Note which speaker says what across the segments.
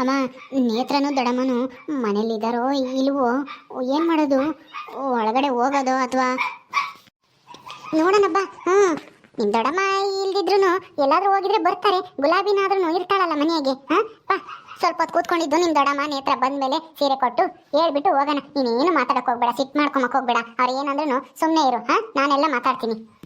Speaker 1: ಅಮ್ಮ, ನೇತ್ರನು ದೊಡಮ್ಮನು ಮನೇಲಿದ್ದಾರೋ ಇಲ್ವೋ? ಏನು ಮಾಡೋದು? ಒಳಗಡೆ ಹೋಗೋದು ಅಥವಾ? ನೋಡೋಣಬ್ಬ ಹ್ಞೂ. ನಿಮ್ಮ ದೊಡಮ್ಮ ಇಲ್ದಿದ್ರು ಎಲ್ಲಾದರೂ ಹೋಗಿದ್ರೆ ಬರ್ತಾರೆ. ಗುಲಾಬಿನಾದ್ರೂ ಇರ್ತಾಳಲ್ಲ ಮನೆಗೆ, ಹಾಂ? ಬಾ ಸ್ವಲ್ಪ ಹೊತ್ತು ಕೂತ್ಕೊಂಡಿದ್ದು ನಿಮ್ಮ ದೊಡಮ್ಮ ನೇತ್ರ ಬಂದ್ಮೇಲೆ ಸೀರೆ ಕೊಟ್ಟು ಹೇಳ್ಬಿಟ್ಟು ಹೋಗೋಣ. ನೀನೇನು ಮಾತಾಡಕ್ಕೆ ಹೋಗ್ಬೇಡ ಸಿಟ್ ಮಾಡ್ಕೊಂಬಕ್ಕೆ ಹೋಗ್ಬೇಡ. ಅವ್ರು ಏನಂದ್ರೂ ಸುಮ್ಮನೆ ಇರು, ಹಾಂ? ನಾನೆಲ್ಲ ಮಾತಾಡ್ತೀನಿ.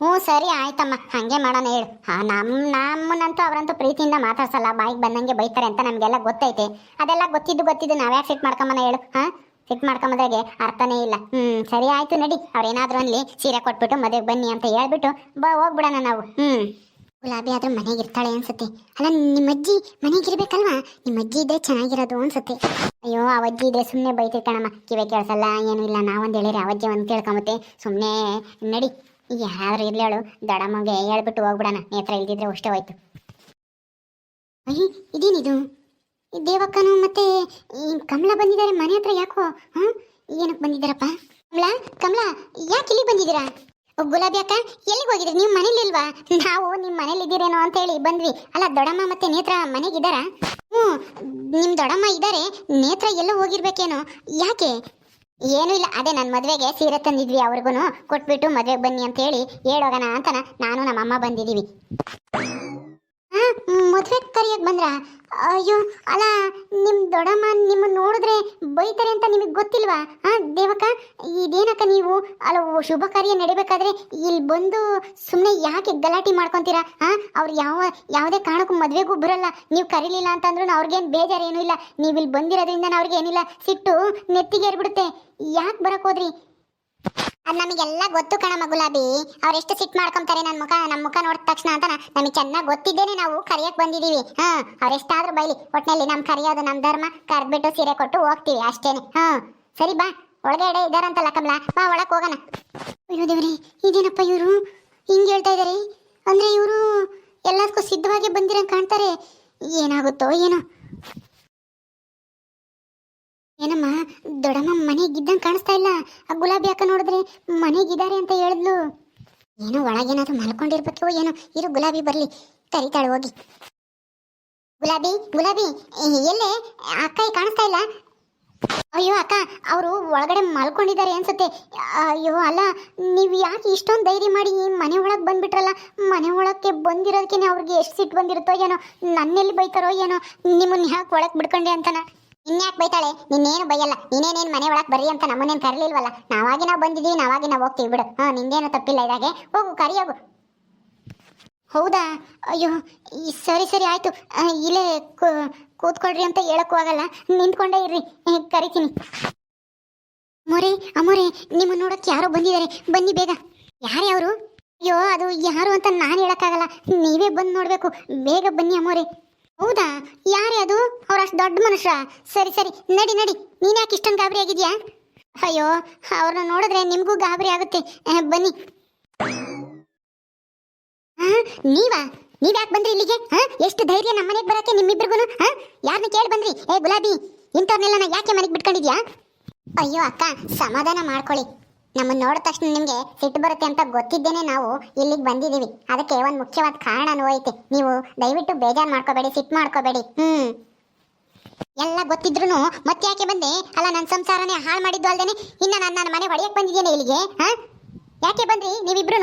Speaker 1: ಹ್ಞೂ, ಸರಿ ಆಯ್ತಮ್ಮ. ಹಾಗೆ ಮಾಡೋಣ ಹೇಳು. ಹಾ ನಮ್ಮ ನಮ್ಮನ್ನಂತೂ ಅವರಂತೂ ಪ್ರೀತಿಯಿಂದ ಮಾತಾಡ್ಸಲ್ಲ. ಬಾಯಿಗೆ ಬಂದಂಗೆ ಬೈತಾರೆ ಅಂತ ನಮಗೆಲ್ಲ ಗೊತ್ತೈತೆ. ಅದೆಲ್ಲ ಗೊತ್ತಿದ್ದು ಗೊತ್ತಿದ್ದು ನಾವ್ಯಾಕೆ ಸಿಟ್ ಮಾಡ್ಕೊಂಬನ ಹೇಳು. ಹಾಂ ಸಿಟ್ ಮಾಡ್ಕೊಂಬದ್ರಾಗೆ ಅರ್ಥನೇ ಇಲ್ಲ. ಹ್ಞೂ ಸರಿ ಆಯ್ತು ನಡಿ. ಅವ್ರೇನಾದರೂ ಅಲ್ಲಿ ಸೀರೆ ಕೊಟ್ಬಿಟ್ಟು ಮದುವೆಗೆ ಬನ್ನಿ ಅಂತ ಹೇಳ್ಬಿಟ್ಟು ಬಾ, ಹೋಗ್ಬಿಡೋಣ ನಾವು. ಹ್ಞೂ ಗುಲಾಬಿ ಆದರೂ ಮನೆಗೆ ಇರ್ತಾಳೆ ಅನ್ಸುತ್ತೆ. ಅಲ್ಲ ನಿಮ್ಮ ಅಜ್ಜಿ ಮನೆಗೆ ಇರ್ಬೇಕಲ್ವಾ? ನಿಮ್ಮ ಅಜ್ಜಿ ಇದ್ರೆ ಚೆನ್ನಾಗಿರೋದು ಅನ್ಸುತ್ತೆ. ಅಯ್ಯೋ ಆ ಅಜ್ಜಿ ಇದ್ರೆ ಸುಮ್ಮನೆ ಬೈತಿರ್ತಾಳಮ್ಮ. ಕಿವೆ ಕೇಳಿಸಲ್ಲ, ಏನೂ ಇಲ್ಲ. ನಾವೊಂದು ಹೇಳಿರಿ ಅವಜ್ಜಿ ಒಂದು ಕೇಳ್ಕೊಂಬತ್ತೆ. ಸುಮ್ಮನೆ ನಡಿ. ಯಾರು ಇರ್ಲಿ ದಡಮ್ಮಗೆ ಹೇಳ್ಬಿಟ್ಟು ಹೋಗ್ಬಿಡಣ. ನೇತ್ರ ಇಲ್ದಿದ್ರೆ ಅಷ್ಟೇ ಹೋಯ್ತು. ಅಯ್ಯ ಇದೇನಿದು? ದೇವಕ್ಕನು ಮತ್ತೆ ಕಮಲ ಬಂದಿದ್ದಾರೆ ಮನೆ ಹತ್ರ ಯಾಕೋ? ಹ್ಮ್ ಏನಕ್ಕೆ ಬಂದಿದ್ದಾರಪ್ಪ? ಕಮಲ ಕಮಲ, ಯಾಕೆ ಇಲ್ಲಿ ಬಂದಿದ್ದೀರಾ? ಗುಲಾಬಿ ಅಕ್ಕ, ಎಲ್ಲಿಗೆ ಹೋಗಿದ್ರಿ? ನೀವು ಮನೇಲಿ ಇಲ್ವಾ? ನಾವು ನಿಮ್ಮ ಮನೇಲಿ ಇದ್ದೀರೇನೋ ಅಂತ ಹೇಳಿ ಬಂದ್ವಿ. ಅಲ್ಲ ದೊಡಮ್ಮ ಮತ್ತೆ ನೇತ್ರ ಮನೆಗಿದ್ದಾರಾ ಹ್ಞೂ ನಿಮ್ಮ ದೊಡಮ್ಮ ಇದ್ದಾರೆ. ನೇತ್ರ ಎಲ್ಲೋ ಹೋಗಿರ್ಬೇಕೇನೋ. ಯಾಕೆ? ಏನೂ ಇಲ್ಲ. ಅದೇ ನನ್ನ ಮದುವೆಗೆ ಸೀರೆ ತಂದಿದ್ವಿ ಅವ್ರಿಗೂ ಕೊಟ್ಬಿಟ್ಟು ಮದುವೆಗೆ ಬನ್ನಿ ಅಂತ ಹೇಳಿ ಹೇಳೋಗೋಣ ಅಂತ ನಾನು ನಮ್ಮಮ್ಮ ಬಂದಿದ್ದೀವಿ ಮದುವೆ ಕರಿಯೋಕೆ ಬಂದ್ರ? ಅಯ್ಯೋ, ಅಲ್ಲ ನಿಮ್ಮ ದೊಡ್ಡಮ್ಮ ನಿಮ್ಮ ನೋಡಿದ್ರೆ ಬೈತಾರೆ ಅಂತ ನಿಮಗೆ ಗೊತ್ತಿಲ್ವಾ? ಹಾ ದೇವಕ್ಕ, ಇದೇನಕ್ಕ ನೀವು? ಅಲ್ಲ ಶುಭ ಕಾರ್ಯ ನಡಿಬೇಕಾದ್ರೆ ಇಲ್ಲಿ ಬಂದು ಸುಮ್ಮನೆ ಯಾಕೆ ಗಲಾಟೆ ಮಾಡ್ಕೊಂತೀರಾ? ಹಾ ಅವ್ರು ಯಾವ, ಯಾವುದೇ ಕಾರಣಕ್ಕೂ ಮದುವೆಗೂ ಬರಲ್ಲ. ನೀವು ಕರೀಲಿಲ್ಲ ಅಂತಂದ್ರೂ ಅವ್ರಿಗೇನು ಬೇಜಾರು ಏನೂ ಇಲ್ಲ. ನೀವು ಇಲ್ಲಿ ಬಂದಿರೋದ್ರಿಂದ ಅವ್ರಿಗೆ ಏನಿಲ್ಲ ಸಿಟ್ಟು ನೆತ್ತಿಗೆ ಏರ್ಬಿಡುತ್ತೆ ಯಾಕೆ ಬರಕ್ ಹೋದ್ರಿ? ಅದು ನಮಗೆಲ್ಲ ಗೊತ್ತು ಕಣಮ್ಮ ಗುಲಾಬಿ. ಅವ್ರೆಷ್ಟು ಸಿಟ್ ಮಾಡ್ಕೊಂತಾರೆ ನನ್ನ ಮುಖ ನಮ್ಮ ಮುಖ ನೋಡಿದ ತಕ್ಷಣ ಅಂತ ನಮಗೆ ಚೆನ್ನಾಗಿ ಗೊತ್ತಿದ್ದೇನೆ ನಾವು ಕರಿಯಕ್ಕೆ ಬಂದಿದ್ದೀವಿ ಹಾ ಅವರೆಷ್ಟಾದರೂ ಬೈಲಿ. ಒಟ್ಟಿನಲ್ಲಿ ನಮ್ಮ ಕರಿಯೋದು ನಮ್ಮ ಧರ್ಮ, ಕರೆದ್ಬಿಟ್ಟು ಸೀರೆ ಕೊಟ್ಟು ಹೋಗ್ತೀವಿ ಅಷ್ಟೇನೆ. ಹಾಂ, ಸರಿ ಬಾ, ಒಳಗಡೆ ಇದಾರಂತಲ್ಲ ಕಮಲ. ಬಾ, ಒಳಗೆ ಹೋಗೋಣ. ಅಯ್ಯೋ ದೇವ್ರಿ, ಇದೇನಪ್ಪ ಇವರು? ಹಿಂಗೆ ಹೇಳ್ತಾ ಇದ್ದಾರೆ? ಅಂದ್ರೆ ಇವರು ಎಲ್ಲದಕ್ಕೂ ಸಿದ್ಧವಾಗಿ ಬಂದಿರಂಗೆ ಕಾಣ್ತಾರೆ? ಏನಾಗುತ್ತೋ ಏನೋ? ಏನಮ್ಮ, ದೊಡ್ಡಮ್ಮ ಮನೆಗಿದ್ದಂಗೆ ಕಾಣಿಸ್ತಾ ಇಲ್ಲ. ಆ ಗುಲಾಬಿ ಅಕ್ಕ ನೋಡಿದ್ರೆ ಮನೆಗಿದ್ದಾರೆ ಅಂತ ಹೇಳಿದ್ಲು. ಏನೋ ಒಳಗೇನಾದ್ರೂ ಮಲ್ಕೊಂಡಿರ್ಬೇಕು ಏನೋ. ಇರು ಗುಲಾಬಿ ಬರಲಿ. ಕರಿತಾಳೆ ಹೋಗಿ. ಗುಲಾಬಿ ಗುಲಾಬಿ, ಎಲ್ಲೆ? ಅಕ್ಕ ಕಾಣಿಸ್ತಾ ಇಲ್ಲ. ಅಯ್ಯೋ ಅಕ್ಕ, ಅವರು ಒಳಗಡೆ ಮಲ್ಕೊಂಡಿದ್ದಾರೆ ಅನ್ಸುತ್ತೆ. ಅಯ್ಯೋ ಅಲ್ಲ, ನೀವು ಯಾಕೆ ಇಷ್ಟೊಂದು ಧೈರ್ಯ ಮಾಡಿ ಮನೆ ಒಳಗೆ ಬಂದ್ಬಿಟ್ರಲ್ಲ? ಮನೆ ಒಳಕ್ಕೆ ಬಂದಿರೋದಕ್ಕೆ ಅವ್ರಿಗೆ ಎಷ್ಟು ಸಿಟ್ಟು ಬಂದಿರುತ್ತೋ ಏನೋ? ನನ್ನೆಲ್ಲಿ ಬೈತಾರೋ ಏನೋ? ನಿಮ್ಮನ್ನ ಯಾಕೆ ಒಳಗೆ ಬಿಡ್ಕೊಂಡೆ ಅಂತನ? ಇನ್ಯಾಕೆ ಬೈತಾಳೆ? ನಿನ್ನೇನು ಬೈಯಲ್ಲ? ನೀನೇನೇನು ಮನೆ ಒಳಗೆ ಬರ್ರಿ ಅಂತ ನಮ್ಮನ್ನೇನು ಕರೀಲಿಲ್ವಲ್ಲ? ನಾವಾಗಿ ನಾವು ಬಂದಿದ್ದೀವಿ ನಾವಾಗಿ ನಾವು ಹೋಗ್ತೀವಿ ಬಿಡು. ಹಾಂ, ನಿಂದೇನು ತಪ್ಪಿಲ್ಲ ಇದಾಗೆ. ಹೋಗು, ಕರಿ ಹೋಗು. ಹೌದಾ? ಅಯ್ಯೋ ಸರಿ ಸರಿ ಆಯ್ತು. ಇಲ್ಲೇ ಕೂತ್ಕೊಳ್ರಿ ಅಂತ ಹೇಳಕ್ಕೂ ಆಗಲ್ಲ. ನಿಂತ್ಕೊಂಡೇ ಇರ್ರಿ. ಕರಿತೀನಿ. ಮೊರೆ ಅಮೋರೆ ನಿಮ್ಮ ನೋಡೋಕ್ಕೆ ಯಾರೋ ಬಂದಿದ್ದಾರೆ. ಬನ್ನಿ ಬೇಗ. ಯಾರೇ ಅವರು? ಅಯ್ಯೋ, ಅದು ಯಾರು ಅಂತ ನಾನು ಹೇಳೋಕ್ಕಾಗಲ್ಲ. ನೀವೇ ಬಂದು ನೋಡಬೇಕು. ಬೇಗ ಬನ್ನಿ ಅಮೋರೆ ಹೌದಾ? ಯಾರೇ ಅದು? ಅವ್ರು ಅಷ್ಟು ದೊಡ್ಡ ಮನುಷ್ಯ. ಸರಿ ಸರಿ. ನಡಿ ನಡಿ. ನೀನು ಯಾಕೆ ಇಷ್ಟೊಂದು ಗಾಬರಿ ಆಗಿದ್ಯಾ? ಅಯ್ಯೋ, ಅವ್ರನ್ನ ನೋಡಿದ್ರೆ ನಿಮಗೂ ಗಾಬರಿ ಆಗುತ್ತೆ. ಬನ್ನಿ. ಹಾ ನೀವಾ? ನೀವ್ ಯಾಕೆ ಬಂದ್ರಿ ಇಲ್ಲಿಗೆ? ಎಷ್ಟು ಧೈರ್ಯ ನಮ್ಮ ಮನೆಗೆ ಬರಕ್ಕೆ ನಿಮ್ಮಿಬ್ರಿಗೂ ಯಾರನ್ನ ಕೇಳಿ ಬಂದ್ರಿ? ಏ, ಗುಲಾಬಿ ಇಂಥವ್ರನ್ನೆಲ್ಲ ಯಾಕೆ ಮನೆಗೆ ಬಿಟ್ಕೊಂಡಿದ್ಯಾ? ಅಯ್ಯೋ, ಅಕ್ಕ, ಸಮಾಧಾನ ಮಾಡ್ಕೊಳ್ಳಿ. ನಮ್ಮನ್ನ ನೋಡಿದ ತಕ್ಷಣ ನಿಮಗೆ ಸಿಟ್ಟು ಬರುತ್ತೆ ಅಂತ ಗೊತ್ತಿದ್ದೇನೆ ನಾವು ಇಲ್ಲಿಗೆ ಬಂದಿದ್ದೀವಿ. ಅದಕ್ಕೆ ಒಂದು ಮುಖ್ಯವಾದ ಕಾರಣನೂ ಐತೆ. ನೀವು ದಯವಿಟ್ಟು ಬೇಜಾರು ಮಾಡ್ಕೋಬೇಡಿ, ಸಿಟ್ಟು ಮಾಡ್ಕೋಬೇಡಿ. ಹ್ಮ್. ಎಲ್ಲ ಗೊತ್ತಿದ್ರು ಮತ್ತೆ ಯಾಕೆ ಬಂದೆ? ಅಲ್ಲ ನನ್ನ ಸಂಸಾರನೇ ಹಾಳು ಮಾಡಿದ್ದು ಅಲ್ದೇನೆ ಇನ್ನ ನಾನು ನನ್ನ ಮನೆ ಹೊಡೆಯಕ್ಕೆ ಬಂದಿದ್ದೇನೆ ಇಲ್ಲಿಗೆ? ಹಾ? ಯಾಕೆ ಬಂದ್ರಿ ನೀವಿಬ್ರು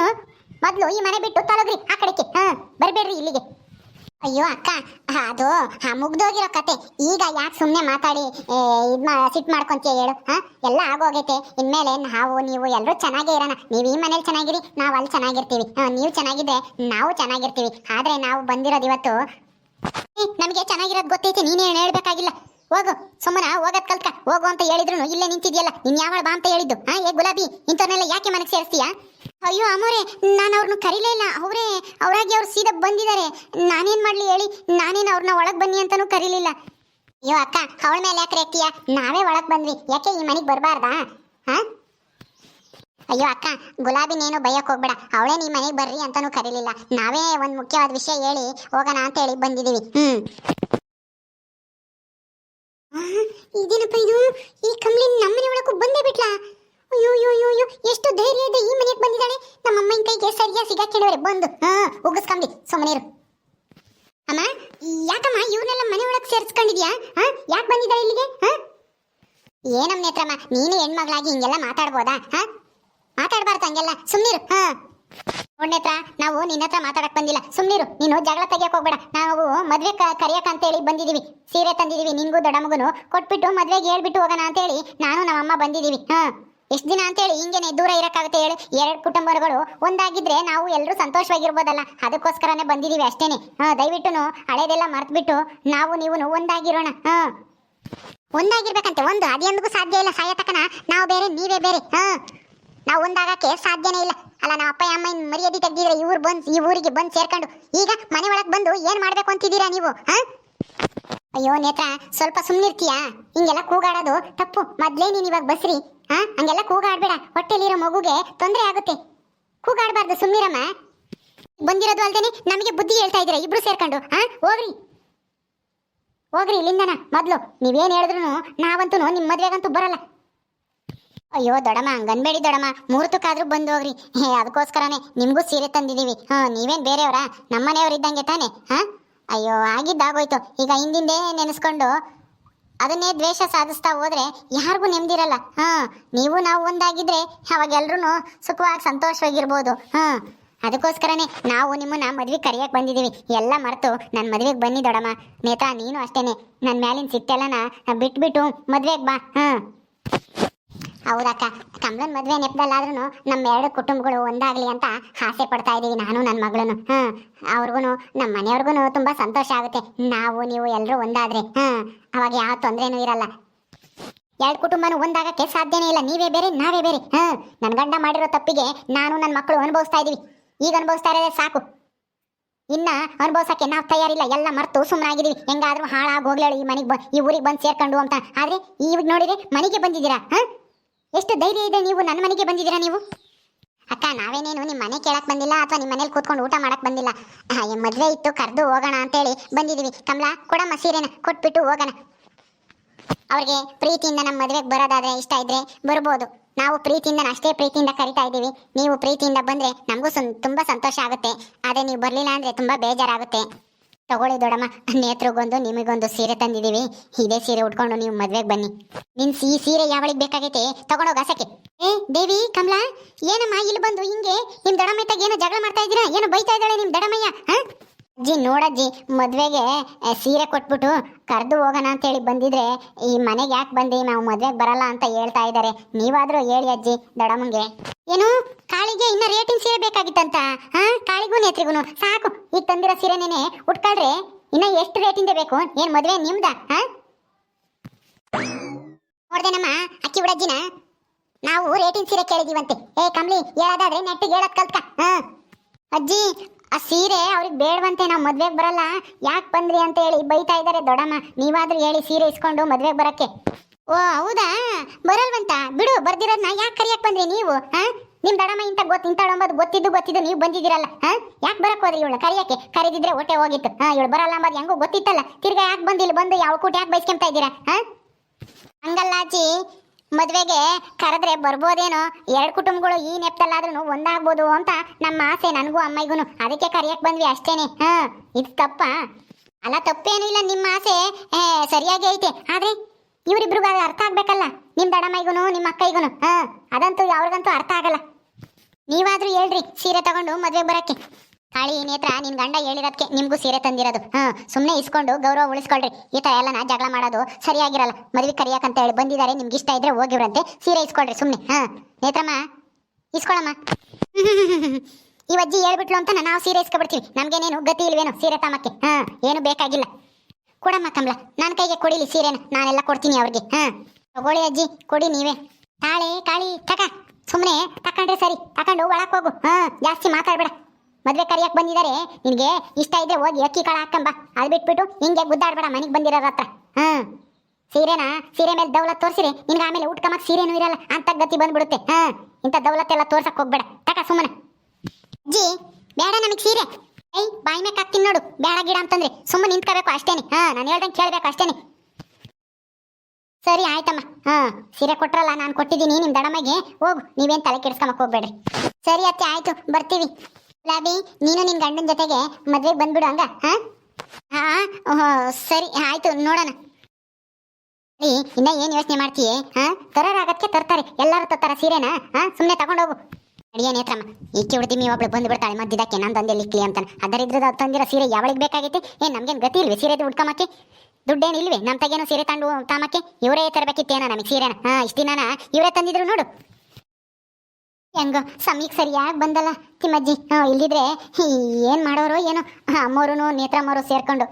Speaker 1: ಮೊದಲು ಈ ಮನೆ ಬಿಟ್ಟು ತಲೋಗ್ರಿ ಆ ಕಡೆಗೆ. ಹಾಂ, ಬರಬೇಡ್ರಿ ಇಲ್ಲಿಗೆ. ಅಯ್ಯೋ ಅಕ್ಕ ಅದು ಮುಗ್ದೋಗಿರೋ ಕತೆ. ಈಗ ಯಾಕೆ ಸುಮ್ಮನೆ ಮಾತಾಡಿ ಇದು ಮಾ, ಸಿಟ್ ಮಾಡ್ಕೊಂತೀಯ ಹೇಳು, ಹಾ? ಎಲ್ಲ ಆಗೋಗೈತೆ. ಇನ್ಮೇಲೆ ನಾವು, ನೀವು ಎಲ್ಲರೂ ಚೆನ್ನಾಗೇ ಇರೋಣ. ನೀವು ಈ ಮನೇಲಿ ಚೆನ್ನಾಗಿರಿ, ನಾವು ಅಲ್ಲಿ ಚೆನ್ನಾಗಿರ್ತೀವಿ. ನೀವು ಚೆನ್ನಾಗಿದ್ರೆ ನಾವು ಚೆನ್ನಾಗಿರ್ತೀವಿ. ಆದ್ರೆ ನಾವು ಬಂದಿರೋದು ಇವತ್ತು ನಮಗೆ ಚೆನ್ನಾಗಿರೋದು ಗೊತ್ತೈತೆ ನೀನೇನು ಹೇಳಬೇಕಾಗಿಲ್ಲ. ಹೋಗು, ಸುಮ್ಮನ ಹೋಗೋದ್ ಕಲ್ಕ ಹೋಗು ಅಂತ ಹೇಳಿದ್ರು ಇಲ್ಲೇ ನಿಂತಿದ್ಯಲ್ಲ, ನೀನ್ ಯಾವಾಗ ಬಾ ಅಂತ ಹೇಳಿದ್ದು, ಹಾಂ, ಏ ಗುಲಾಬಿ, ಇಂಥವ್ರನ್ನೆಲ್ಲ ಯಾಕೆ ಮನೆಗೆ ಸೇರಿಸ್ತೀಯಾ? ಅಯ್ಯೋ ಅಮ್ಮೋರೆ ನಾನು ಅವ್ರನ್ನ ಕರೀಲೇ ಇಲ್ಲ. ಅವರೇ ಅವರಾಗಿ ಅವ್ರು ಸೀದಾ ಬಂದಿದ್ದಾರೆ ನಾನೇನು ಮಾಡಲಿ ಹೇಳಿ? ನಾನೇನು ಅವ್ರನ್ನ ಒಳಗೆ ಬನ್ನಿ ಅಂತಾನೂ ಕರೀಲಿಲ್ಲ. ಅಯ್ಯೋ ಅಕ್ಕ ಅವಳ ಮೇಲೆ ಯಾಕೆ ರೇಗ್ತೀಯ ನಾವೇ ಒಳಗೆ ಬಂದ್ವಿ. ಯಾಕೆ ಈ ಮನೆಗೆ ಬರಬಾರ್ದಾ? ಹಾಂ? ಅಯ್ಯೋ ಅಕ್ಕ ಗುಲಾಬಿನೇನು ಬೈಯಕ್ ಹೋಗ್ಬೇಡ. ಅವಳೇ ನೀ ಮನೆಗೆ ಬರ್ರಿ ಅಂತಾನೂ ಕರೀಲಿಲ್ಲ. ನಾವೇ ಒಂದು ಮುಖ್ಯವಾದ ವಿಷಯ ಹೇಳಿ ಹೋಗೋಣ ಅಂತ ಹೇಳಿ ಬಂದಿದೀವಿ. ಹ್ಮ್. ಆ, ಇದೇನಪ್ಪ ಇದು? ಈ ಕಂಬಳಿ ನಮ್ಮನೆ ಒಳಗೂ ಬಂದೇ ಬಿಟ್ಲಾ? ಅಯ್ಯೋ ಎಷ್ಟು ಧೈರ್ಯ ಇದೆ ಈ ಮನೆಗೆ ಬಂದಿದ್ದಾಳೆ. ನಮ್ಮ ಅಮ್ಮನ ಕೈಗೆ ಸರಿಯಾಗಿ ಸಿಗಾಕೊಂಡಿವ್ರೆ ಬಂದು. ಹಾ ಉಗಿಸ್ಕೊಂಡಿ ಸುಮ್ಮನೆರು ಅಮ್ಮ, ಯಾಕಮ್ಮ, ಇವ್ರನ್ನೆಲ್ಲ ಮನೆ ಒಳಗೆ ಸೇರಿಸ್ಕೊಂಡಿದ್ಯಾ? ಹಾ, ಯಾಕೆ ಬಂದಿದ್ದಾಳೆ ಇಲ್ಲಿಗೆ? ಹಾ? ಏನಮ್ಮ ನೇತ್ರಮ್ಮ ನೀನು ಹೆಣ್ಮಗಳಾಗಿ ಹಿಂಗೆಲ್ಲ ಮಾತಾಡ್ಬೋದಾ? ಹಾ? ಮಾತಾಡ್ಬಾರ್ದು ಹಂಗೆಲ್ಲ. ಸುಮ್ನಿರು, ಹಾ. ನೋಡ್ನೇತ್ರ ನಾವು ನಿನ್ನ ಹತ್ರ ಮಾತಾಡಕ್ ಬಂದಿಲ್ಲ. ಸುಮ್ನಿರು, ನೀನು ಜಗಳ ತೆಗಿಯಕ್ ಹೋಗ್ಬೇಡ. ನಾವು ಮದ್ವೆ ಕರಿಯಕ್ ಅಂತ ಹೇಳಿ ಬಂದಿದೀವಿ. ಸೀರೆ ತಂದಿದೀವಿ, ನಿನ್ಗೂ ದೊಡ್ಡ ಮಗುನು. ಕೊಟ್ಬಿಟ್ಟು ಮದ್ವೆಗೆ ಹೇಳ್ಬಿಟ್ಟು ಹೋಗೋಣ ಅಂತ ಹೇಳಿ ನಾನು ನಮ್ಮಮ್ಮ ಬಂದಿದೀವಿ. ಹಾ. ಎಷ್ಟ್ ದಿನ ಅಂತೇಳಿ ಹಿಂಗೇನೆ ದೂರ ಇರೋಕ್ಕಾಗುತ್ತೆ ಹೇಳು. ಎರಡು ಕುಟುಂಬಗಳು ಒಂದಾಗಿದ್ರೆ ನಾವು ಎಲ್ಲರೂ ಸಂತೋಷವಾಗಿರ್ಬೋದಲ್ಲ. ಅದಕ್ಕೋಸ್ಕರನೇ ಬಂದಿದೀವಿ ಅಷ್ಟೇನೆ. ಹಾ ದಯವಿಟ್ಟು ಹಳೇದೆಲ್ಲ ಮರ್ತ್ಬಿಟ್ಟು ನಾವು ನೀವು ಒಂದಾಗಿರೋಣ. ಹಾ. ಒಂದಾಗಿರ್ಬೇಕಂತೆ, ಒಂದು. ಅದೆಂದಿಗೂ ಸಾಧ್ಯ ಇಲ್ಲ. ಸಾಯ ತಕನ ನಾವು ಬೇರೆ, ನೀವೇ ಬೇರೆ. ಹಾ. ನಾವು ಒಂದಾಗಕ್ಕೆ ಸಾಧ್ಯನೇ ಇಲ್ಲ. ಅಲ್ಲ, ನಮ್ಮ ಅಪ್ಪ ಅಮ್ಮ ಮರ್ಯಾದೆ ತೆಗ್ದಿದ್ರೆ ಇವ್ರು ಬಂದು, ಈ ಊರಿಗೆ ಬಂದು ಸೇರ್ಕೊಂಡು ಈಗ ಮನೆ ಒಳಗೆ ಬಂದು ಏನು ಮಾಡ್ಬೇಕು ಅಂತಿದ್ದೀರಾ ನೀವು? ಹಾ? ಅಯ್ಯೋ ನೇತ್ರ, ಸ್ವಲ್ಪ ಸುಮ್ನಿರ್ತೀಯಾ? ಹಿಂಗೆಲ್ಲ ಕೂಗಾಡೋದು ತಪ್ಪು. ಮೊದ್ಲೇ ನೀನು ಇವಾಗ ಬಸ್ರಿ. ಹಾ ಹಂಗೆಲ್ಲ ಕೂಗಾಡ್ಬೇಡ. ಹೊಟ್ಟೆಲಿರೋ ಮಗುಗೆ ತೊಂದರೆ ಆಗುತ್ತೆ. ಕೂಗಾಡಬಾರ್ದು, ಸುಮ್ನಿರಮ್ಮ. ಬಂದಿರೋದು ಅಲ್ದೇನೆ ನಮಗೆ ಬುದ್ಧಿ ಹೇಳ್ತಾ ಇದ್ದೀರಾ? ಇಬ್ರು ಸೇರ್ಕೊಂಡು. ಹಾ ಹೋಗ್ರಿ. ಹೋಗ್ರಿ ಇಲ್ಲಿಂದನ ಮೊದ್ಲು. ನೀವೇನು ಹೇಳಿದ್ರು ನಾವಂತೂ ನಿಮ್ಮ ಮದುವೆಗಂತೂ ಬರಲ್ಲ. ಅಯ್ಯೋ ದೊಡಮ್ಮ ಹಂಗನ್ಬೇಡಿ ದೊಡಮ್ಮ ಮುಹೂರ್ತಕ್ಕಾದ್ರೂ ಬಂದು ಹೋಗ್ರಿ. ಹೇ, ಅದಕ್ಕೋಸ್ಕರನೇ ನಿಮಗೂ ಸೀರೆ ತಂದಿದೀವಿ ಹಾ, ನೀವೇನು ಬೇರೆಯವರ? ನಮ್ಮನೆಯವ್ರು ಇದ್ದಂಗೆ ತಾನೆ. ಹಾ ಅಯ್ಯೋ ಆಗಿದ್ದಾಗೋಯ್ತು ಈಗ ಹಿಂದಿಂದೇ ನೆನೆಸ್ಕೊಂಡು ಅದನ್ನೇ ದ್ವೇಷ ಸಾಧಿಸ್ತಾ ಹೋದ್ರೆ ಯಾರಿಗೂ ನೆಮ್ಮದಿರಲ್ಲ. ಹಾ, ನೀವು ನಾವು ಒಂದಾಗಿದ್ರೆ ಅವಾಗ ಎಲ್ಲರೂ ಸುಖವಾಗಿ ಸಂತೋಷವಾಗಿರ್ಬೋದು. ಹಾ, ಅದಕ್ಕೋಸ್ಕರನೇ ನಾವು ನಿಮ್ಮನ್ನ ಮದ್ವೆ ಕರೆಯಕ್ಕೆ ಬಂದಿದ್ದೀವಿ ಎಲ್ಲ ಮರೆತು ನನ್ನ ಮದ್ವೆಗೆ ಬನ್ನಿ ದೊಡಮ್ಮ. ನೇತಾ ನೀನು ಅಷ್ಟೇನೆ. ನನ್ನ ಮ್ಯಾಲಿನ ಸಿಟ್ಟೆಲ್ಲನ ಬಿಟ್ಬಿಟ್ಟು ಮದ್ವೆಗೆ ಬಾ. ಹಾ. ಹೌದಕ್ಕ ಕಮಲನ್ ಮದ್ವೆ ನೆಪದಲ್ಲಾದ್ರೂ ನಮ್ಮ ಎರಡು ಕುಟುಂಬಗಳು ಒಂದಾಗ್ಲಿ ಅಂತ ಆಸೆ ಪಡ್ತಾ ಇದೀವಿ ನಾನು ನನ್ನ ಮಗಳನು. ಹ್ಮ್ ಅವ್ರಿಗೂ ನಮ್ಮ ಮನೆಯವ್ರಿಗೂ ತುಂಬಾ ಸಂತೋಷ ಆಗುತ್ತೆ. ನಾವು, ನೀವು ಎಲ್ಲರೂ ಒಂದಾದ್ರೆ. ಹ್ಮ್, ಅವಾಗ ಯಾವ ತೊಂದರೆನೂ ಇರಲ್ಲ. ಎರಡು ಕುಟುಂಬನೂ ಒಂದಾಗಕ್ಕೆ ಸಾಧ್ಯನೇ ಇಲ್ಲ. ನೀವೇ ಬೇರೆ, ನಾವೇ ಬೇರೆ. ಹ್ಮ್ ನನ್ನ ಗಂಡ ಮಾಡಿರೋ ತಪ್ಪಿಗೆ ನಾನು ನನ್ನ ಮಕ್ಕಳು ಅನುಭವಿಸ್ತಾ ಇದೀವಿ. ಈಗ ಅನುಭವಿಸ್ತಾ ಇರೋದೇ ಸಾಕು. ಇನ್ನ ಅನುಭವಿಸಕ್ಕೆ ನಾವು ತಯಾರಿಲ್ಲ. ಎಲ್ಲ ಮರ್ತು ಸುಮ್ಮನಾಗಿದೀವಿ ಹೆಂಗಾದ್ರೂ ಹಾಳಾಗಿ ಹೋಗ್ಲೇಳು ಈ ಮನೆಗೆ ಬ, ಈ ಊರಿಗೆ ಬಂದು ಸೇರ್ಕೊಂಡು ಅಂತ. ಆದ್ರೆ ಈಗ ನೋಡಿದ್ರೆ ಮನೆಗೆ ಬಂದಿದ್ದೀರಾ? ಹಾ ಎಷ್ಟು ಧೈರ್ಯ ಇದೆ ನೀವು? ನನ್ನ ಮನೆಗೆ ಬಂದಿದ್ದೀರಾ ನೀವು? ಅಕ್ಕ, ನಾವೇನೇನು ನಿಮ್ಮ ಮನೆ ಕೇಳಕ್ ಬಂದಿಲ್ಲ ಅಥವಾ ನಿಮ್ಮ ಮನೇಲಿ ಕೂತ್ಕೊಂಡು ಊಟ ಮಾಡಕ್ ಬಂದಿಲ್ಲ? ಮದುವೆ ಇತ್ತು, ಕರೆದು ಹೋಗೋಣ ಅಂತೇಳಿ ಬಂದಿದ್ದೀವಿ ಕಮಲ, ಕೊಡಮ್ಮ ಸೀರೆನ, ಕೊಟ್ಬಿಟ್ಟು ಹೋಗೋಣ. ಅವ್ರಿಗೆ ಪ್ರೀತಿಯಿಂದ ನಮ್ಮ ಮದುವೆಗೆ ಬರೋದಾದ್ರೆ ಇಷ್ಟ ಇದ್ರೆ ಬರ್ಬೋದು. ನಾವು ಪ್ರೀತಿಯಿಂದ, ಅಷ್ಟೇ ಪ್ರೀತಿಯಿಂದ ಕರಿತಾ ಇದ್ದೀವಿ. ನೀವು ಪ್ರೀತಿಯಿಂದ ಬಂದ್ರೆ ನಮಗೂ ಸಂ- ತುಂಬಾ ಸಂತೋಷ ಆಗುತ್ತೆ. ಆದರೆ ನೀವು ಬರಲಿಲ್ಲ ಅಂದ್ರೆ ತುಂಬಾ ಬೇಜಾರಾಗುತ್ತೆ. ತಗೊಳ್ಳಿ ದೊಡಮ್ಮ ನೇತ್ರಗೊಂದು, ನಿಮಗೊಂದು ಸೀರೆ ತಂದಿದೀವಿ. ಇದೇ ಸೀರೆ ಉಟ್ಕೊಂಡು ನೀವು ಮದ್ವೆಗೆ ಬನ್ನಿ. ನಿನ್ ಈ ಸೀರೆ ಯಾವಳಿಗೆ ಬೇಕಾಗೈತೆ? ತಗೊಂಡೋಗ ಹಸಕ್ಕೆ ಏ, ದೇವಿ, ಕಮಲಾ, ಏನಮ್ಮ ಇಲ್ಲಿ ಬಂದು ಹಿಂಗೆ? ನಿಮ್ ದಡಮ್ಮತ್ತಾಗ ಏನೋ ಜಗಳ ಮಾಡ್ತಾ ಇದ್ದೀರಾ? ಏನೋ ಬೈತಾ ಇದ್ದಾಳೆ ನಿಮ್ ದಡಮಯ್ಯ ಅಜ್ಜಿ, ನೋಡಜ್ಜಿ, ಮದ್ವೆಗೆ ಸೀರೆ ಕೊಟ್ಬಿಟ್ಟು ಕರೆದು ಹೋಗೋಣ ಅಂತ ಹೇಳಿ ಬಂದಿದ್ರೆ ಈ ಮನೆಗೆ ಯಾಕೆ ಬಂದು? ನಾವು ಮದ್ವೆಗೆ ಬರಲ್ಲ ಅಂತ ಹೇಳ್ತಾ ಇದ್ದಾರೆ ನೀವಾದ್ರೂ ಹೇಳಿ ಅಜ್ಜಿ ದಡಮ್ಮಂಗೆ ಏನು? ಕಾಳಿಗೆ ಇನ್ನ ರೇಟಿಂಗ್ ಸೀರೆ ಬೇಕಾಗಿತ್ತಂತ? ಹಾ? ಕಾಳಿಗೂ ನೇತ್ರಿಗೂ ಸಾಕು. ಈಗ ತಂದಿರೋ ಸೀರೆನೇನೆ ಉಟ್ಕೊಳ್ರೆ ಇನ್ನ ಎಷ್ಟು ರೇಟಿಂದ ಬೇಕು? ಏನ್ ಮದ್ವೆ ನಿಮ್ದ? ಹಾ? ಅಕ್ಕಿ ಬಿಡಜ್ಜಿನ ನಾವು ರೇಟಿಂಗ್ ಸೀರೆ ಕೇಳಿದೀವಂತೆ. ಏ, ಕಮ್ಲಿ, ಹೇಳೋದಾದ್ರೆ ನೆಟ್ಟಿಗೆ ಹೇಳೋದ್ ಕಲ್ತ್ಕ. ಹಾ. ಅಜ್ಜಿ, ಆ ಸೀರೆ ಅವ್ರಿಗೆ ಬೇಡವಂತೆ ನಾವು ಮದ್ವೆಗೆ ಬರಲ್ಲ. ಯಾಕೆ ಬಂದ್ರಿ ಅಂತ ಹೇಳಿ ಬೈತಾ ಇದ್ದಾರೆ ದೊಡ್ಡಮ್ಮ. ನೀವಾದ್ರೂ ಹೇಳಿ ಸೀರೆ ಇಸ್ಕೊಂಡು ಮದ್ವೆಗೆ ಬರಕ್ಕೆ. ಓ, ಹೌದಾ? ಬರಲ್ವಂತ? ಬಿಡು, ಬರ್ದಿರೋದ್ನ ಯಾಕೆ ಕರಿಯಕ್ ಬಂದ್ರಿ ನೀವು, ಹಾ? ನಿಮ್ ದಡಮ್ಮ ಇಂತ ಗೊತ್ತ ಇಂತಾಡಂಬದು ಗೊತ್ತಿದ್ದು ಗೊತ್ತಿದ್ದು ನೀವು ಬಂದಿದ್ದೀರಲ್ಲ ಯಾಕೆ ಬರಕ್ ಹೋದ್ರಿ ಇವಳು ಕರಿಯಕ್ಕೆ? ಕರೆದಿದ್ರೆ ಹೊಟ್ಟೆ ಹೋಗಿತ್ತು, ಹಾ? ಇವಳು ಬರಲ್ಲ ಅಂಬದು ಹೆಂಗೋ ಗೊತ್ತಿತ್ತಲ್ಲ, ತಿರ್ಗಾ ಯಾಕೆ ಬಂದಿಲ್ಲ ಬಂದು ಯಾವ ಕೂಟ ಯಾಕೆ ಬೈಸ್ಕೊಂತ ಇದ್ದೀರಾ, ಹಾ? ಅಜ್ಜಿ ಮದುವೆಗೆ ಕರೆದ್ರೆ ಬರ್ಬೋದೇನೋ? ಎರಡು ಕುಟುಂಬಗಳು ಈ ನೆಪ್ತಲ್ಲಾದ್ರೂ ಒಂದಾಗ್ಬೋದು ಅಂತ ನಮ್ಮ ಆಸೆ ನನಗೂ ಅಮ್ಮಯ್ಗೂ ಅದಕ್ಕೆ ಕರಿಯಕ್ಕೆ ಬಂದ್ವಿ ಅಷ್ಟೇನೆ, ಹಾ? ಇದು ತಪ್ಪಾ? ಅಲ್ಲ, ತಪ್ಪೇನು ಇಲ್ಲ, ನಿಮ್ಮ ಆಸೆ ಸರಿಯಾಗಿ ಐತೆ. ಆದ್ರೆ ಇವರಿಬ್ರಿಗೂ ಅದು ಅರ್ಥ ಆಗ್ಬೇಕಲ್ಲ? ನಿಮ್ ದಡಮೈಗುನು, ನಿಮ್ಮ ಅಕ್ಕೈಗೂನು, ಹಾ? ಅದಂತೂ ಅವ್ರಿಗಂತೂ ಅರ್ಥ ಆಗಲ್ಲ. ನೀವಾದ್ರೂ ಹೇಳ್ರಿ, ಸೀರೆ ತಗೊಂಡು ಮದ್ವೆಗೆ ಬರಕ್ಕೆ. ಕಾಳಿ ನೇತ್ರ, ನಿನ್ ಗಂಡ ಹೇಳಿರೋದಕ್ಕೆ ನಿಮ್ಗೂ ಸೀರೆ ತಂದಿರೋದು. ಹಾ ಸುಮ್ಮನೆ ಇಸ್ಕೊಂಡು ಗೌರವ ಉಳಿಸ್ಕೊಳ್ರಿ. ಈ ತರ ಎಲ್ಲ ನಾ ಜಗಳ ಮಾಡೋದು ಸರಿಯಾಗಿರಲ್ಲ. ಮದ್ವೆ ಕರಿಯಾಕಂತ ಹೇಳಿ ಬಂದಿದ್ದಾರೆ ನಿಮ್ಗೆ ಇಷ್ಟ ಇದ್ರೆ ಹೋಗಿವ್ರಂತೆ. ಸೀರೆ ಇಸ್ಕೊಳ್ರಿ ಸುಮ್ಮನೆ ಹಾ? ನೇತ್ರಮ್ಮ, ಇಸ್ಕೊಳಮ್ಮ. ಈ ಅಜ್ಜಿ ಹೇಳ್ಬಿಟ್ಲು ಅಂತ ನಾವು ಸೀರೆ ಇಸ್ಕೊಬಿಡ್ತೀವಿ. ನಮ್ಗೇನೇನು ಗತಿ ಇಲ್ವೇನು ಸೀರೆ ತಮಕ್ಕೆ ಹಾ? ಏನು ಬೇಕಾಗಿಲ್ಲ. ಕೊಡಮ್ಮ ಕಮಲ ನನ್ನ ಕೈಗೆ ಕೊಡಿಲಿ ಸೀರೆನ. ನಾನೆಲ್ಲ ಕೊಡ್ತೀನಿ ಅವ್ರಿಗೆ. ಹಾ. ತಗೊಳ್ಳಿ ಅಜ್ಜಿ. ಕೊಡಿ ನೀವೇ. ತಾಳೆ ಕಾಳಿ ತಕ. ಸುಮ್ಮನೆ ತಕೊಂಡ್ರೆ ಸರಿ. ತಕೊಂಡು ಒಳಕ್ ಹೋಗು. ಹಾ. ಜಾಸ್ತಿ ಮಾತಾಡ್ಬೇಡ. ಮದ್ವೆ ಕರಿಯಕ್ ಬಂದಿದ್ದಾರೆ ನಿನ್ಗೆ ಇಷ್ಟ ಇದ್ರೆ ಹೋಗಿ ಅಕ್ಕಿ ಕಾಳ ಹಾಕಂಬ. ಅದ್ ಬಿಟ್ಬಿಟ್ಟು ಹಿಂಗೆ ಗುದ್ದಾಡ್ಬೇಡ ಮನೆಗೆ ಬಂದಿರೋರ ಹತ್ರ. ಹಾ. ಸೀರೆನ, ಸೀರೆ ಮೇಲೆ ದೌಲತ್ ತೋರ್ಸಿರಿ. ನಿನ್ಗೆ ಆಮೇಲೆ ಉಟ್ಕಮಕ್ ಸೀರೆನೂ ಇರಲ್ಲ. ಅಂತ ಗತಿ ಬಂದ್ಬಿಡುತ್ತೆ. ಹಾ. ಇಂಥ ದೌಲತ್ ಎಲ್ಲ ತೋರ್ಸಕ್ ಹೋಗ್ಬೇಡ. ತಕ ಸುಮ್ಮನೆ. ಅಜ್ಜಿ, ಬೇಡ ನಮಗ್ ಸೀರೆ. ಏಯ್, ಬಾಯಿ ಮೇಕ್ ಹಾಕ್ತೀನಿ ನೋಡು. ಬೇಡ ಗಿಡ ಅಂತಂದ್ರೆ. ಸುಮ್ಮನೆ ನಿಂತ್ಕೋಬೇಕು ಅಷ್ಟೇನೆ. ಹಾ, ನಾನು ಹೇಳ್ದಂಗೆ ಕೇಳಬೇಕು ಅಷ್ಟೇನೆ. ಸರಿ, ಆಯ್ತಮ್ಮ. ಹಾ, ಸೀರೆ ಕೊಟ್ರಲ್ಲ, ನಾನು ಕೊಟ್ಟಿದ್ದೀನಿ ನಿಮ್ಮ ದಡಮಗೆ ಹೋಗು, ನೀವೇನು ತಲೆ ಕೆಡಿಸ್ಕೊಂಬಕ್ ಹೋಗ್ಬೇಡ್ರಿ. ಸರಿ ಅತ್ತೆ, ಆಯ್ತು. ಬರ್ತೀವಿ. ಲಾಬಿ ನೀನು ನಿನ್ನ ಗಂಡನ ಜೊತೆಗೆ ಮದ್ವೆಗೆ ಬಂದ್ಬಿಡು ಹಂಗ, ಹಾ? ಹಾ ಸರಿ, ಆಯ್ತು, ನೋಡೋಣ. ಇನ್ನ ಏನ್ ಯೋಚನೆ ಮಾಡ್ತೀಯೇ, ಹಾ? ತರೋರಾಗಕ್ಕೆ ತರ್ತಾರೆ. ಎಲ್ಲರೂ ತರ್ತಾರ ಸೀರೆನಾ, ಹಾ? ಸುಮ್ನೆ ತಗೊಂಡೋಗು. ಅಡಿಯ ನೇತ್ರಮ್ಮ ಈಕೆ ಹುಡ್ದಿಮಿ ಒಬ್ಳು ಬಂದು ಬಿಡ್ತಾಳೆ, ಮದ್ದಿದ್ದಕ್ಕೆ ನಾನು ತಂದೆ ಲಿಕ್ಲಿ ಅಂತಾನೆ. ಅದರಿದ್ರದ ತಂದಿರೋ ಸೀರೆ ಯಾವಳಿಗೆ ಬೇಕಾಗಿತ್ತು ಏ, ನಮ್ಗೇನು ಗತಿ ಇಲ್ವೇ ಸೀರೆ ಹುಡ್ಕಮಕ್ಕೆ ದುಡ್ಡೇನು ಇಲ್ವೇ? ನಮ್ಮ ತಗೇನು ಸೀರೆ ತಂಡು ತಾಮಕ್ಕೆ? ಇವರೇ ತರಬೇಕಿತ್ತೇನ ನಮಗೆ ಸೀರೆನ? ಹಾ, ಇಷ್ಟು ದಿನ ಇವರೇ ತಂದಿದ್ರು ನೋಡು. ಹೆಂಗೋ ಸಮಯಕ್ಕೆ ಸರಿಯಾಗಿ ಬಂದಲ್ಲ ತಿಮ್ಮಜ್ಜಿ. ಹಾಂ, ಇಲ್ಲಿದ್ರೆ ಏನು ಏನ್ ಮಾಡೋರು ಏನೋ ಅಮ್ಮೋರು ನೇತ್ರಮ್ಮರು ಸೇರ್ಕೊಂಡು.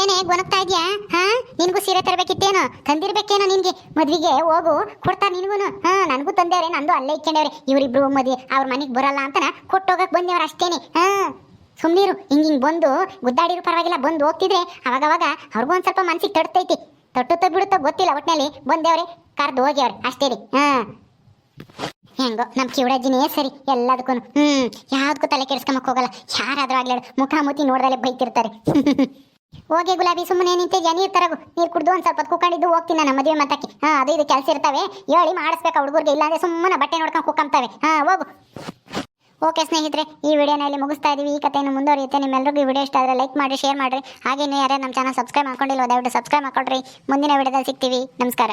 Speaker 1: ಏನೇ ಗೊನಗ್ತಾ ಇದ್ಯಾ? ಹಾ? ನಿನಗೂ ಸೀರೆ ತರಬೇಕಿತ್ತೇನೋ? ತಂದಿರ್ಬೇಕೇನೋ ನಿನ್ಗೆ? ಮದ್ವಿಗೆ ಹೋಗು, ಕೊಡ್ತಾ ನಿನ್ಗೂನು. ಹಾ, ನನಗೂ ತಂದೇವ್ರೆ ನಂದು ಅಲ್ಲೇ ಇಕ್ಕೊಂಡವ್ರೆ. ಇವರಿಬ್ರು ಮದ್ವೆ, ಅವ್ರ ಮನೆಗೆ ಬರಲ್ಲ ಅಂತನ ಕೊಟ್ಟೋಗಕ್ ಬಂದೇವ್ರ ಅಷ್ಟೇನೆ. ಹಾ, ಸುಮ್ನಿರು, ಹಿಂಗ್ ಹಿಂಗೆ ಬಂದು, ಗುದ್ದಾಡಿರು ಪರವಾಗಿಲ್ಲ, ಬಂದು ಹೋಗ್ತಿದ್ರೆ ಅವಾಗ ಅವ್ರಿಗೂ ಒಂದ್ ಸ್ವಲ್ಪ ಮನ್ಸಿಗೆ ತಡ್ತೈತಿ ತಟ್ಟುತ್ತ ಬಿಡುತ್ತೋ ಗೊತ್ತಿಲ್ಲ ಒಟ್ಟಿನಲ್ಲಿ ಬಂದೇವ್ರೆ ಕರ್ದು ಹೋಗ್ಯವ್ರೆ, ಅಷ್ಟೇ ರೀ. ಹಾ. ಹೆಂಗೋ, ನಮ್ ಕಿವಡಜ್ಜಿನೇ ಸರಿ ಎಲ್ಲದಕ್ಕೂ ಹ್ಮ್ ಯಾವ್ದಕ್ಕೂ ತಲೆ ಕೆಡಿಸ್ಕೊಂಬಕ್ ಹೋಗಲ್ಲ. ಯಾರಾದರೂ ಆಗಲಿ ಮುಖಾಮುಖಿ ನೋಡ್ದಲ್ಲೇ ನೋಡ್ದಲೆ ಬೈತಿರ್ತಾರೆ. ಹೋಗಿ ಗುಲಾಬಿ ಸುಮ್ಮನೆ ನಿಂತಿದ್ಯಾ? ನೀರ್ ತರಗು. ನೀರ್ ಕುಡ್ದು ಒಂದ್ ಸ್ವಲ್ಪ ಕುಕೊಂಡಿದ್ದು ಹೋಗ್ತೀನಿ ನಾನು ಮದುವೆ ಮತ್ತಕ್ಕೆ ಹಾ, ಅದು ಇದು ಕೆಲಸ ಇರ್ತವೆ. ಹೇಳಿ ಮಾಡಿಸ್ಬೇಕು ಹುಡುಗರಿಗೆ. ಇಲ್ಲಾಂದ್ರೆ ಸುಮ್ಮನೆ ಬಟ್ಟೆ ನೋಡ್ಕೊಂಡು ಕುಕ್ಕಂತವೆ ಹಾ, ಹೋಗು. ಓಕೆ ಸ್ನೇಹಿತರೆ, ಈ ವಿಡಿಯೋನ ಇಲ್ಲಿ ಮುಗಿಸ್ತಾ ಇದೀವಿ. ಈ ಕಥೆಯನ್ನು ಮುಂದುವರಿಯುತ್ತೆ. ನಿಮ್ಮೆಲ್ಲರಿಗೂ ಈ ವಿಡಿಯೋ ಇಷ್ಟ ಆದರೆ ಲೈಕ್ ಮಾಡಿ, ಶೇರ್ ಮಾಡಿರಿ. ಹಾಗೆ ಇನ್ನೂ ಯಾರೇ ನಮ್ಮ ಚಾನಲ್ ಸಬ್ಸ್ಕ್ರೈಬ್ ಮಾಡ್ಕೊಂಡಿಲ್ಲ ದಯವಿಟ್ಟು ಸಬ್ಸ್ಕ್ರೈಬ್ ಮಾಡ್ಕೊಳ್ರಿ ಮುಂದಿನ ವಿಡಿಯೋದಲ್ಲಿ ಸಿಗ್ತೀವಿ. ನಮಸ್ಕಾರ.